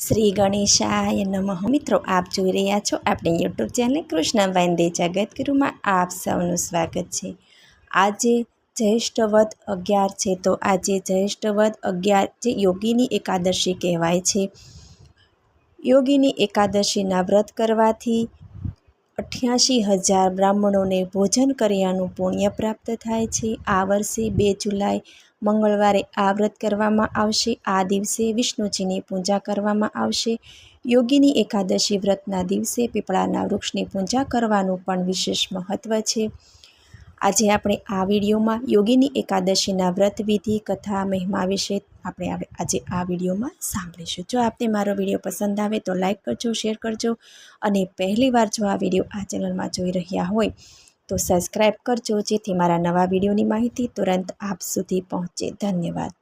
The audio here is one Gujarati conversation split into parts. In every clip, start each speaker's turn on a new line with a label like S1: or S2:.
S1: શ્રી ગણેશાય નમઃ. મિત્રો, આપ જોઈ રહ્યા છો આપણી યુટ્યુબ ચેનલ કૃષ્ણ વંદે જગતગુરુમાં આપ સૌનું સ્વાગત છે. આજે જ્યેષ્ઠવદ અગિયાર છે, તો આજે જ્યેષ્ઠવદ અગિયાર જે યોગીની એકાદશી કહેવાય છે. યોગીની એકાદશીના વ્રત કરવાથી અઠ્યાસી હજાર બ્રાહ્મણોને ભોજન કર્યાનું પુણ્ય પ્રાપ્ત થાય છે. આ વર્ષે બે જુલાઈ મંગળવારે આ વ્રત કરવામાં આવશે. આ દિવસે વિષ્ણુજીની પૂજા કરવામાં આવશે. યોગીની એકાદશી વ્રતના દિવસે પીપળાના વૃક્ષની પૂજા કરવાનું પણ વિશેષ મહત્ત્વ છે. આજે આપણે આ વિડીયોમાં યોગીની એકાદશીના વ્રત વિધિ, કથા, મહિમા વિશે આપણે આજે આ વિડીયોમાં સાંભળીશું. જો આપને મારો વીડિયો પસંદ આવે તો લાઇક કરજો, શેર કરજો અને પહેલીવાર જો આ વીડિયો આ ચેનલમાં જોઈ રહ્યા હોય તો સબસ્ક્રાઈબ કરજો, જેથી મારા નવા વિડીયોની માહિતી તુરંત આપ સુધી પહોંચે. ધન્યવાદ.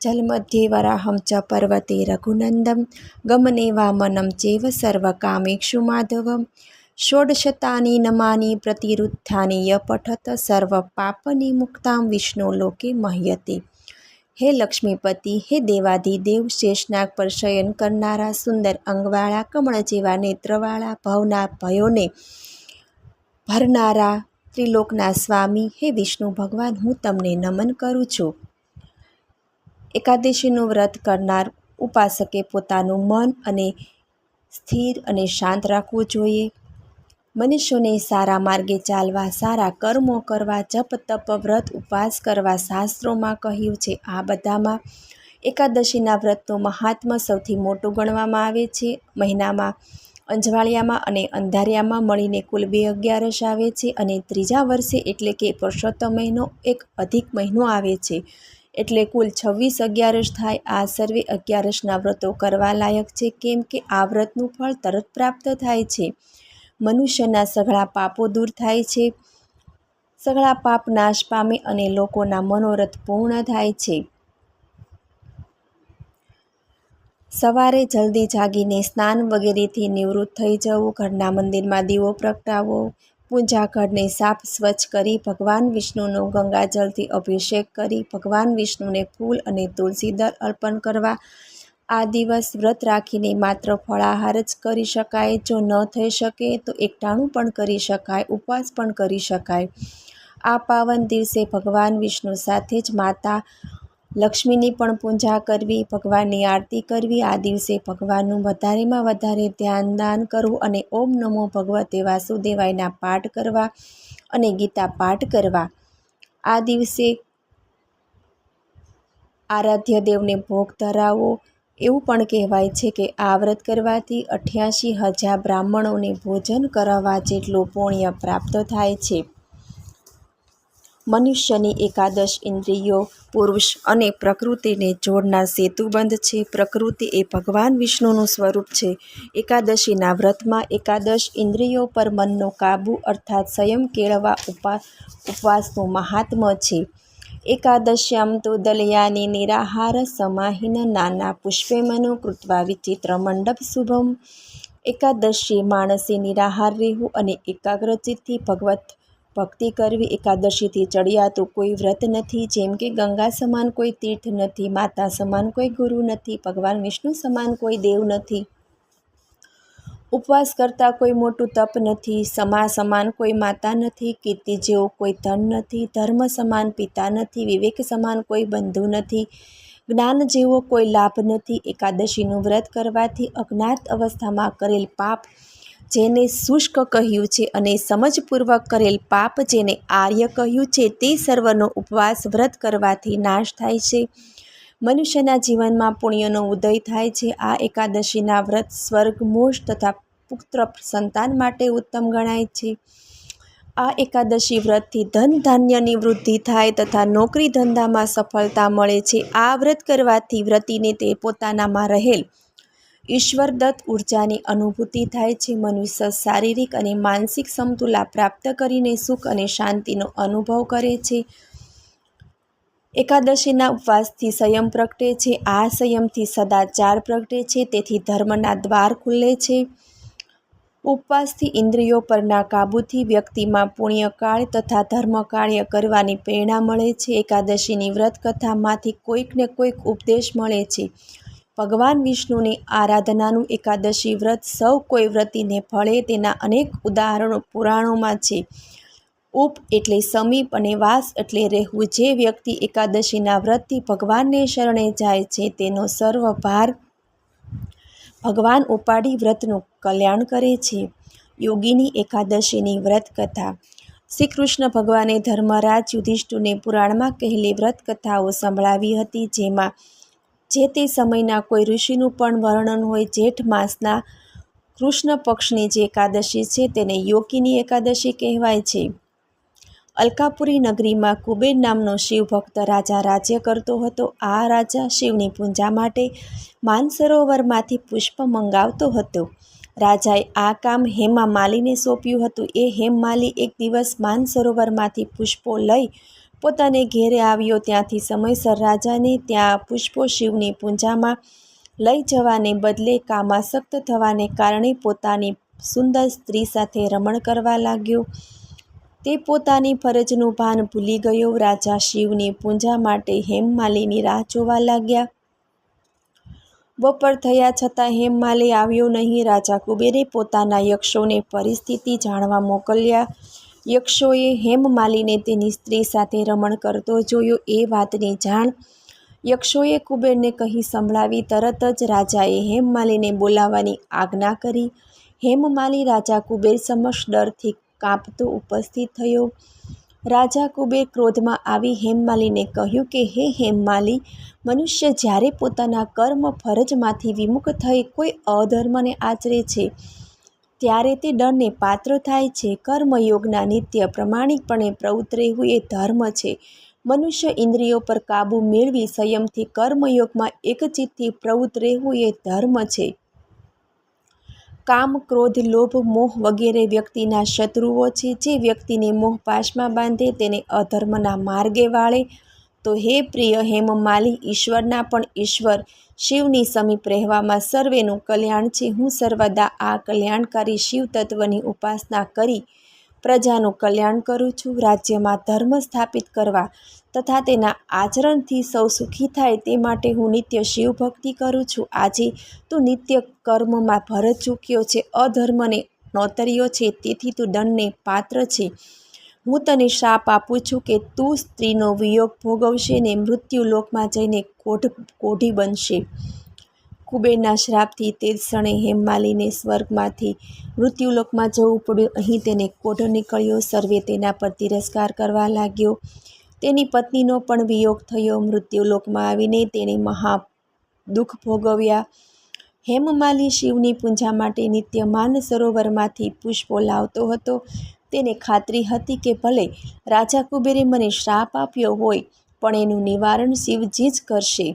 S1: જલમધ્યે વરાહમ ચ પર્વતે રઘુનંદમ ગમને વામનમ ચેવ સર્વકામેક્ષુ માધવમ. ષોડશતાની નમાની પ્રતિરુદ્ધાની ય પઠત સર્વ પાપની મુક્તામ વિષ્ણુ લોકે મહ્યતે. હે લક્ષ્મીપતિ, હે દેવાધિદેવ શેષનાગ પર શયન કરનારા સુંદર અંગવાળા, કમળ જેવા નેત્રવાળા ભવના ભયોને ભરનારા ત્રિલોકના સ્વામી, હે વિષ્ણુ ભગવાન, હું તમને નમન કરું છું. એકાદશીનું વ્રત કરનાર ઉપાસકે પોતાનું મન અને સ્થિર અને શાંત રાખવું જોઈએ. મનુષ્યોને સારા માર્ગે ચાલવા, સારા કર્મો કરવા, જપ, તપ, વ્રત, ઉપવાસ કરવા શાસ્ત્રોમાં કહ્યું છે. આ બધામાં એકાદશીના વ્રતનું મહાત્મ્ય સૌથી મોટું ગણવામાં આવે છે. મહિનામાં અંજવાળિયામાં અને અંધારિયામાં મળીને કુલ બે અગિયારસ આવે છે અને ત્રીજા વર્ષે એટલે કે પુરુષોત્તમ મહિનો એક અધિક મહિનો આવે છે. એટલે કુલ છવ્વીસ અગિયારસ થાય. આ સર્વે અગિયારસના વ્રતો કરવા લાયક છે. કેમ કે આ વ્રતનું ફળ તરત પ્રાપ્ત થાય છે. મનુષ્યના સઘળા પાપો દૂર થાય છે. સઘળા પાપ નાશ પામે અને લોકોના મનોરથ પૂર્ણ થાય છે. સવારે જલ્દી જાગીને સ્નાન વગેરેથી નિવૃત્ત થઈ જવું, ઘરના મંદિરમાં દીવો પ્રગટાવો પૂજા ઘરને સાફ સ્વચ્છ કરી ભગવાન વિષ્ણુનો ગંગાજળથી અભિષેક કરી ભગવાન વિષ્ણુને ફૂલ અને તુલસી દળ અર્પણ કરવા. આ દિવસ વ્રત રાખીને માત્ર ફળાહાર જ કરી શકાય. જો ન થઈ શકે તો એકટાણું પણ કરી શકાય, ઉપવાસ પણ કરી શકાય. આ પાવન દિવસે ભગવાન વિષ્ણુ સાથે જ માતા લક્ષ્મીની પણ પૂજા કરવી, ભગવાનની આરતી કરવી. આ દિવસે ભગવાનનું વધારેમાં વધારે ધ્યાન દાન કરવું અને ઓમ નમો ભગવતે વાસુદેવાયના પાઠ કરવા અને ગીતા પાઠ કરવા. આ દિવસે આરાધ્ય દેવને ભોગ ધરાવવો એવું પણ કહેવાય છે કે આ વ્રત કરવાથી અઠ્યાસી હજાર બ્રાહ્મણોને ભોજન કરાવવા જેટલું પુણ્ય પ્રાપ્ત થાય છે. મનુષ્યની એકાદશ ઇન્દ્રિયો, પુરુષ અને પ્રકૃતિને જોડનાર સેતુબંધ છે. પ્રકૃતિ એ ભગવાન વિષ્ણુનું સ્વરૂપ છે. એકાદશીના વ્રતમાં એકાદશ ઇન્દ્રિયો પર મનનો કાબુ અર્થાત સંયમ કેળવવા ઉપા, ઉપવાસનું મહાત્મ્ય છે. એકાદશ્યામ તો દલયાની નિરાહાર સમાહીન નાના પુષ્પે મનો કૃત્વા વિચિત્ર મંડપ શુભમ. એકાદશી માણસે નિરાહાર રહેવું અને એકાગ્રચિતથી ભગવત ભક્તિ કરવી એકાદશીથી ચડિયાતું કોઈ વ્રત નથી. જેમ કે ગંગા સમાન કોઈ તીર્થ નથી, માતા સમાન કોઈ ગુરુ નથી, ભગવાન વિષ્ણુ સમાન કોઈ દેવ નથી. ઉપવાસ કરતાં કોઈ મોટું તપ નથી, સમા સમાન કોઈ માતા નથી, કીર્તિ જેવો કોઈ ધન નથી, ધર્મ સમાન પિતા નથી, વિવેક સમાન કોઈ બંધુ નથી, જ્ઞાન જેવો કોઈ લાભ નથી. એકાદશીનું વ્રત કરવાથી અજ્ઞાત અવસ્થામાં કરેલ પાપ જેને શુષ્ક કહ્યું છે અને સમજપૂર્વક કરેલ પાપ જેને આર્ય કહ્યું છે તે સર્વનો ઉપવાસ વ્રત કરવાથી નાશ થાય છે. મનુષ્યના જીવનમાં પુણ્યનો ઉદય થાય છે. આ એકાદશીના વ્રત સ્વર્ગ, મોક્ષ તથા પુત્ર સંતાન માટે ઉત્તમ ગણાય છે. આ એકાદશી વ્રતથી ધન ધાન્યની વૃદ્ધિ થાય તથા નોકરી ધંધામાં સફળતા મળે છે. આ વ્રત કરવાથી વ્રતિને તે પોતાનામાં રહેલ ઈશ્વરદત્ત ઉર્જાની અનુભૂતિ થાય છે. મનુષ્ય શારીરિક અને માનસિક સમતુલા પ્રાપ્ત કરીને સુખ અને શાંતિનો અનુભવ કરે છે. એકાદશીના ઉપવાસથી સંયમ પ્રગટે છે. આ સંયમથી સદાચાર પ્રગટે છે. તેથી ધર્મના દ્વાર ખુલ્લે છે. ઉપવાસથી ઇન્દ્રિયો પરના કાબૂથી વ્યક્તિમાં પુણ્યકાળ તથા ધર્મકાર્ય કરવાની પ્રેરણા મળે છે. એકાદશીની વ્રત કથામાંથી કોઈકને કોઈક ઉપદેશ મળે છે. ભગવાન વિષ્ણુની આરાધનાનું એકાદશી વ્રત સૌ કોઈ વ્રતિને ફળે તેના અનેક ઉદાહરણો પુરાણોમાં છે. ઉપ એટલે સમીપ અને વાસ એટલે રહેવું. જે વ્યક્તિ એકાદશીના વ્રતથી ભગવાનને શરણે જાય છે, તેનો સર્વ ભાર ભગવાન ઉપાડી વ્રતનું કલ્યાણ કરે છે. યોગીની એકાદશીની વ્રત કથા. શ્રી કૃષ્ણ ભગવાને ધર્મરાજ યુધિષ્ઠુને પુરાણમાં કહેલી વ્રત કથાઓ સંભળાવી હતી, જેમાં જે તે સમયના કોઈ ઋષિનું પણ વર્ણન હોય જેઠ માસના કૃષ્ણ પક્ષની જે એકાદશી છે તેને યોગીની એકાદશી કહેવાય છે. અલકાપુરી નગરીમાં કુબેર નામનો શિવભક્ત રાજા રાજ્ય કરતો હતો. આ રાજા શિવની પૂજા માટે માનસરોવરમાંથી પુષ્પ મંગાવતો હતો. રાજાએ આ કામ હેમા માલીને સોંપ્યું હતું. એ હેમમાલી એક દિવસ માનસરોવરમાંથી પુષ્પો લઈ પોતાને ઘેરે આવ્યો ત્યાંથી સમયસર રાજાને ત્યાં પુષ્પો શિવની પૂજામાં લઈ જવાને બદલે કામાસક્ત થવાને કારણે પોતાની સુંદર સ્ત્રી સાથે રમણ કરવા લાગ્યો. તે પોતાની ફરજનું ભાન ભૂલી ગયો. રાજા શિવની પૂજા માટે હેમમાલીની રાહ જોવા લાગ્યા. બપોર થયા છતાં હેમમાલી આવ્યો નહીં. રાજા કુબેરે પોતાના યક્ષોને પરિસ્થિતિ જાણવા મોકલ્યા. યક્ષોએ હેમમાલીને તેની સ્ત્રી સાથે રમણ કરતો જોયો એ વાતની જાણ યક્ષોએ કુબેરને કહી સંભળાવી તરત જ રાજાએ હેમમાલીને બોલાવવાની આજ્ઞા કરી. હેમમાલી રાજા કુબેર સમક્ષ ડરથી કાંપતો ઉપસ્થિત થયો. રાજા કુબેર ક્રોધમાં આવી હેમમાલીને કહ્યું કે, હે હેમમાલી મનુષ્ય જ્યારે પોતાના કર્મ ફરજમાંથી વિમુખ થઈ કોઈ અધર્મને આચરે છે ત્યારે તે દંડને પાત્ર થાય છે. કર્મયોગના નિત્ય પ્રમાણિકપણે પ્રવૃત્ત રહેવું એ ધર્મ છે. મનુષ્ય ઇન્દ્રિયો પર કાબૂ મેળવી સંયમથી કર્મયોગમાં એકચિતથી પ્રવૃત્ત રહેવું એ ધર્મ છે. કામ, ક્રોધ, લોભ, મોહ વગેરે વ્યક્તિના શત્રુઓ છે. જે વ્યક્તિને મોહ પાશમાં બાંધે તેને અધર્મના માર્ગે વાળે તો હે પ્રિય હેમમાલી ઈશ્વરના પણ ઈશ્વર. શિવની સમીપ રહેવામાં સર્વેનું કલ્યાણ છે. હું સર્વદા આ કલ્યાણકારી શિવ તત્વની ઉપાસના કરી પ્રજાનું કલ્યાણ કરું છું. રાજ્યમાં ધર્મ સ્થાપિત કરવા તથા તેના આચરણથી સૌ સુખી થાય તે માટે હું નિત્ય શિવ ભક્તિ કરું છું. આજે તું નિત્ય કર્મમાં ભરત ચૂક્યો છે. અધર્મને નોતર્યો છે. તેથી તું દંડને પાત્ર છે. હું તને શાપ આપું છું કે તું સ્ત્રીનો વિયોગ ભોગવશે ને મૃત્યુલોકમાં જઈને કોઢ, કોઢી બનશે. કુબેરના શ્રાપથી તે ક્ષણે હેમમાલીને સ્વર્ગમાંથી મૃત્યુલોકમાં જવું પડ્યું. અહીં તેને કોઢ નીકળ્યો. સર્વે તેના પર તિરસ્કાર કરવા લાગ્યો. તેની પત્નીનો પણ વિયોગ થયો. મૃત્યુલોકમાં આવીને તેણે મહા દુઃખ ભોગવ્યા. હેમમાલી શિવની પૂજા માટે નિત્ય માન સરોવરમાંથી પુષ્પો લાવતો હતો. તેને ખાતરી હતી કે ભલે રાજા કુબેરે મને શ્રાપ આપ્યો હોય, પણ એનું નિવારણ શિવજી જ કરશે.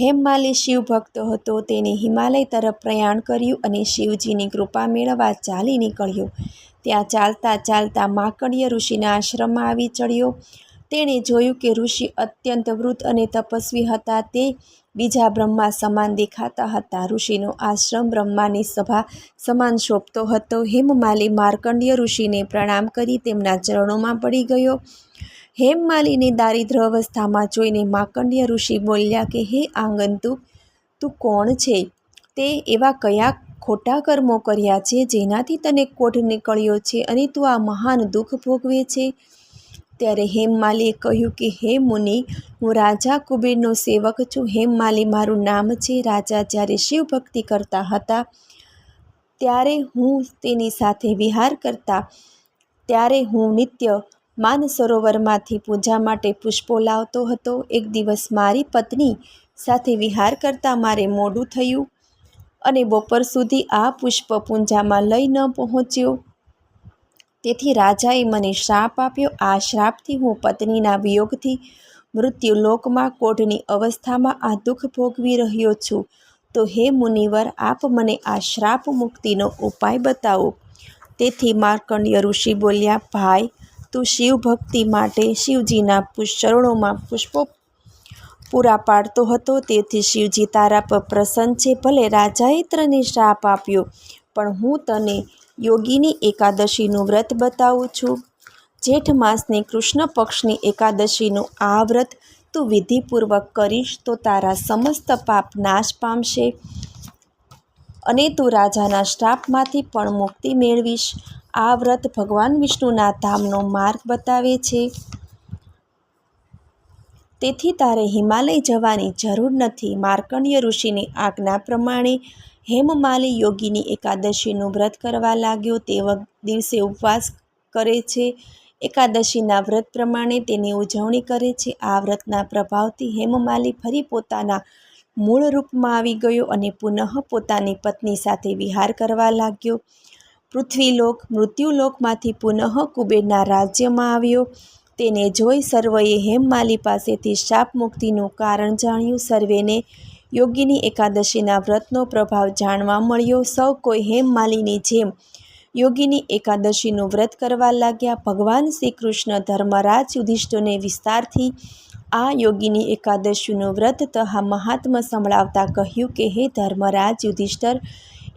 S1: હેમમાલી શિવભક્ત હતો, તેને હિમાલય તરફ પ્રયાણ કર્યું અને શિવજીની કૃપા મેળવવા ચાલી નીકળ્યો. ત્યાં ચાલતા ચાલતા માકડીય ઋષિના આશ્રમમાં આવી ચડ્યો. તેણે જોયું કે ઋષિ અત્યંત વૃદ્ધ અને તપસ્વી હતા, તે બીજા બ્રહ્મા સમાન દેખાતા હતા. ઋષિનો આશ્રમ બ્રહ્માની સભા સમાન શોભતો હતો. હેમમાલી માર્કંડ્ય ઋષિને પ્રણામ કરી તેમના ચરણોમાં પડી ગયો. હેમમાલીને દારિદ્ર અવસ્થામાં જોઈને માર્કંડ્ય ઋષિ બોલ્યા કે, હે આંગંતુક તું કોણ છે? તે એવા કયા ખોટા કર્મો કર્યા છે જેનાથી તને કોઢ નીકળ્યો છે અને તું આ મહાન દુઃખ ભોગવે છે? ત્યારે હેમમાલીએ કહ્યું કે, હે મુનિ, હું રાજા કુબેરનો સેવક છું. હેમમાલી મારું નામ છે. રાજા જ્યારે શિવ ભક્તિ કરતા હતા, ત્યારે હું તેની સાથે વિહાર કરતા, ત્યારે હું નિત્ય માન સરોવરમાંથી પૂજા માટે પુષ્પો લાવતો હતો. એક દિવસ મારી પત્ની સાથે વિહાર કરતાં મારે મોડું થયું અને બપોર સુધી આ પુષ્પ પૂંજામાં લઈ ન પહોંચ્યો. તેથી રાજાએ મને શ્રાપ આપ્યો. આ શ્રાપથી હું પત્નીના વિયોગથી મૃત્યુલોકમાં કોઢની અવસ્થામાં આ દુઃખ ભોગવી રહ્યો છું. તો હે મુનિવર, આપ મને આ શ્રાપ મુક્તિનો ઉપાય બતાવો. તેથી માર્કંડ્ય ઋષિ બોલ્યા, ભાઈ, તું શિવ ભક્તિ માટે શિવજીના ચરણોમાં પુષ્પો પૂરા પાડતો હતો. તેથી શિવજી તારા પર પ્રસન્ન છે. ભલે રાજાએ તને શ્રાપ આપ્યો, પણ હું તને યોગીની એકાદશીનું વ્રત બતાવું છું. જેઠ માસની કૃષ્ણ પક્ષની એકાદશીનું આ વ્રત તું વિધિપૂર્વક કરીશ તો તારા સમસ્ત પાપ નાશ પામશે અને તું રાજાના શ્રાપમાંથી પણ મુક્તિ મેળવીશ. આ વ્રત ભગવાન વિષ્ણુના ધામનો માર્ગ બતાવે છે. તેથી તારે હિમાલય જવાની જરૂર નથી. માર્કંડ્ય ઋષિની આજ્ઞા પ્રમાણે હેમમાલી યોગીની એકાદશીનું વ્રત કરવા લાગ્યો. તે દિવસે ઉપવાસ કરે છે. એકાદશીના વ્રત પ્રમાણે તેની ઉજવણી કરે છે. આ વ્રતના પ્રભાવથી હેમમાલી ફરી પોતાના મૂળ રૂપમાં આવી ગયો અને પુનઃ પોતાની પત્ની સાથે વિહાર કરવા લાગ્યો. પૃથ્વીલોક, મૃત્યુલોકમાંથી પુનઃ કુબેરના રાજ્યમાં આવ્યો. તેને જોઈ સર્વએ હેમમાલી પાસેથી શાપ મુક્તિનું કારણ જાણ્યું. સર્વેને યોગીની એકાદશીના વ્રતનો પ્રભાવ જાણવા મળ્યો. સૌ કોઈ હેમમાલીની જેમ યોગીની એકાદશીનું વ્રત કરવા લાગ્યા. ભગવાન શ્રી કૃષ્ણ ધર્મરાજ યુધિષ્ઠોને વિસ્તારથી આ યોગીની એકાદશીનું વ્રત તથા મહાત્મ સંભળાવતા કહ્યું કે, હે ધર્મરાજ યુધિષ્ઠર,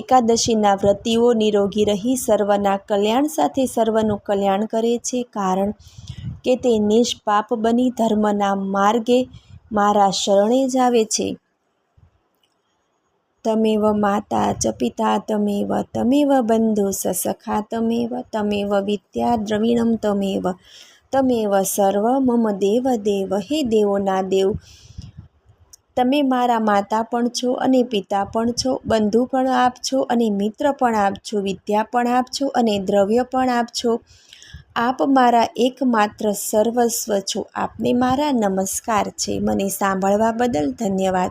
S1: એકાદશીના વ્રતિઓ નિરોગી રહી, સર્વના કલ્યાણ સાથે સર્વનું કલ્યાણ કરે છે, કારણ કે તે નિષ્પાપ બની ધર્મના માર્ગે મારા શરણે જ આવે છે. તમેવ માતા ચ પિતા તમેવ તમેવ બંધુ સસખા તમેવ તમેવ વિદ્યા દ્રવિણમ તમેવ તમેવ સર્વ મમ દેવ દેવ હે દેવોના દેવ તમે મારા માતા પણ છો અને પિતા પણ છો, બંધુ પણ આપ છો અને મિત્ર પણ આપ વિદ્યા પણ આપ અને દ્રવ્ય પણ આપ આપ મારા એકમાત્ર સર્વસ્વ છો, આપને મારા નમસ્કાર છે, મને સાંભળવા બદલ ધન્યવાદ।